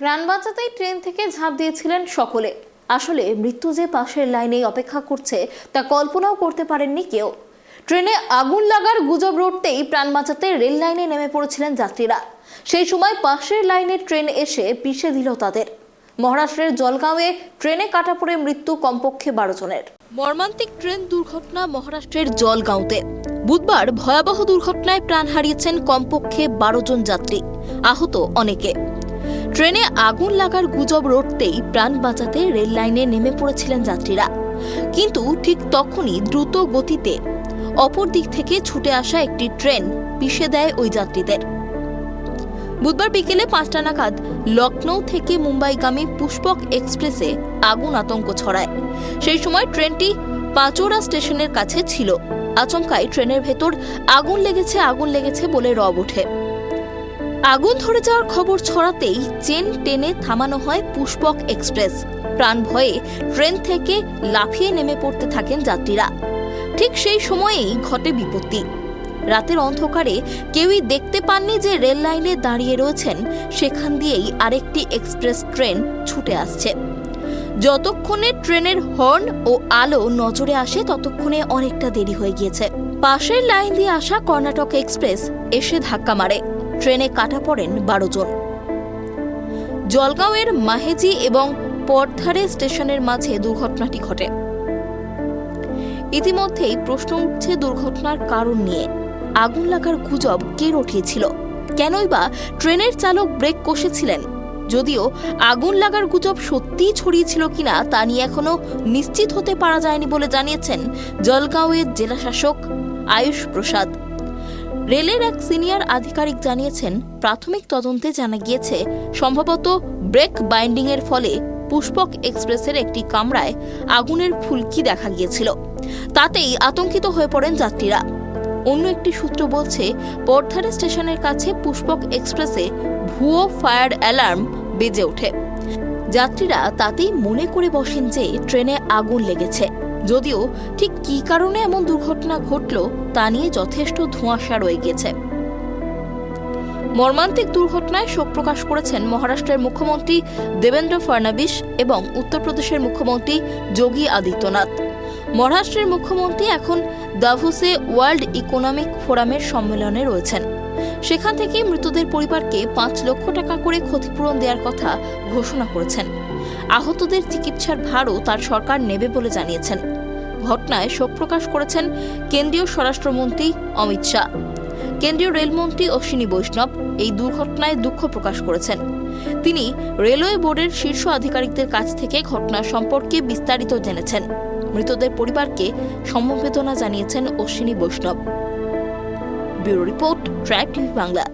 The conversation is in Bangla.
প্রাণ বাঁচাতেই ট্রেন থেকে ঝাঁপ দিয়েছিলেন সকলে। আসলে মৃত্যু যে পাশের লাইনেই অপেক্ষা করছে, তা কল্পনাও করতে পারেননি কেউ। ট্রেনে আগুন লাগার গুজব রটতেই প্রাণ বাঁচাতে রেল লাইনে নেমে পড়েছিলেন যাত্রীরা। সেই সময় পাশের লাইনে ট্রেন এসে পিষে দিল তাদের। মহারাষ্ট্রের জলগাঁওয়ে ট্রেনে কাটা পড়ে মৃত্যু কমপক্ষে বারো জনের। মর্মান্তিক ট্রেন দুর্ঘটনা মহারাষ্ট্রের জলগাঁওতে। বুধবার ভয়াবহ দুর্ঘটনায় প্রাণ হারিয়েছেন কমপক্ষে বারো জন যাত্রী। আহত অনেকে। ট্রেনে আগুন লাগার গুজব রটতেই প্রাণ বাঁচাতে রেল লাইনে নেমে পড়েছিলেন যাত্রীরা। কিন্তু ঠিক তখনই দ্রুত গতিতে অপর দিক থেকে ছুটে আসা একটি ট্রেন পিষে দেয় ওই যাত্রীদের। বুধবার বিকেলে পাঁচটা নাগাদ লখনৌ থেকে মুম্বাইগামী পুষ্পক এক্সপ্রেসে আগুন আতঙ্ক ছড়ায়। সেই সময় ট্রেনটি পাঁচোড়া স্টেশনের কাছে ছিল। আচমকায় ট্রেনের ভেতর আগুন লেগেছে আগুন লেগেছে বলে রব ওঠে। আগুন ধরে যাওয়ার খবর ছড়াতেই চেন টেনে থামানো হয় পুষ্পক এক্সপ্রেস। প্রাণ ভয়ে ট্রেন থেকে লাফিয়ে নেমে পড়তে থাকেন যাত্রীরা। ঠিক সেই সময়েই ঘটে বিপত্তি। রাতের অন্ধকারে কেউই দেখতে পাননি যে রেল লাইনে দাঁড়িয়ে রয়েছেন, সেখান দিয়েই আরেকটি এক্সপ্রেস ট্রেন ছুটে আসছে। যতক্ষণে ট্রেনের হর্ন ও আলো নজরে আসে, ততক্ষণে অনেকটা দেরি হয়ে গিয়েছে। পাশের লাইন দিয়ে আসা কর্ণাটক এক্সপ্রেস এসে ধাক্কা মারে। ট্রেনে কাটা পড়েন বারো জন। জলগাঁওয়ের মাহেজি এবং পরধারে স্টেশনের মাঝে দুর্ঘটনাটি ঘটে। ইতিমধ্যেই প্রশ্ন উঠছে দুর্ঘটনার কারণ নিয়ে। আগুন লাগার গুজব কে রটিয়েছিল? কেনই বা ট্রেনের চালক ব্রেক কষেছিলেন? যদিও আগুন লাগার গুজব সত্যিই ছড়িয়েছিল কিনা তা নিয়ে এখনও নিশ্চিত হতে পারা যায়নি বলে জানিয়েছেন জলগাঁওয়ের জেলাশাসক আয়ুষ প্রসাদ। রেলের এক সিনিয়র আধিকারিক জানিয়েছেন, প্রাথমিক তদন্তে জানা গিয়েছে, সম্ভবত ব্রেক বাইন্ডিং এর ফলে পুষ্পক এক্সপ্রেসের একটি কামরায় আগুনের ফুলকি দেখা গিয়েছিল। তাতেই আতঙ্কিত হয়ে পড়েন যাত্রীরা। অন্য একটি সূত্র বলছে, পর্ধারে স্টেশনের কাছে পুষ্পক এক্সপ্রেসে ভুয়ো ফায়ার অ্যালার্ম বেজে ওঠে। যাত্রীরা তাতেই মনে করে বসেন যে, ট্রেনে আগুন লেগেছে। যদিও ঠিক কী কারণে এমন দুর্ঘটনা ঘটল তা নিয়ে যথেষ্ট ধোঁয়াশা রয়ে গেছে মর্মান্তিক দুর্ঘটনায় শোক প্রকাশ করেছেন মহারাষ্ট্রের মুখ্যমন্ত্রী দেবেন্দ্র ফডনাবিস এবং উত্তরপ্রদেশের মুখ্যমন্ত্রী যোগী আদিত্যনাথ। মহারাষ্ট্রের মুখ্যমন্ত্রী এখন দাভোসে ওয়ার্ল্ড ইকোনমিক ফোরামের সম্মেলনে রয়েছেন। সেখান থেকে মৃতদের পরিবারকে পাঁচ লক্ষ টাকা করে ক্ষতিপূরণ দেওয়ার কথা ঘোষণা করেছেন। আহতদের চিকিৎসার ভারও তার সরকার নেবে বলে জানিয়েছেন। ঘটনায় শোক প্রকাশ করেছেন কেন্দ্রীয় স্বরাষ্ট্রমন্ত্রী অমিত শাহ। কেন্দ্রীয় রেলমন্ত্রী অশ্বিনী বৈষ্ণব এই দুর্ঘটনায় দুঃখ প্রকাশ করেছেন। তিনি রেলওয়ে বোর্ডের শীর্ষ আধিকারিকদের কাছ থেকে ঘটনা সম্পর্কে বিস্তারিত জেনেছেন। মৃতদের পরিবারকে সমবেদনা জানিয়েছেন Ashwini Vaishnaw. Bureau report track Bangla.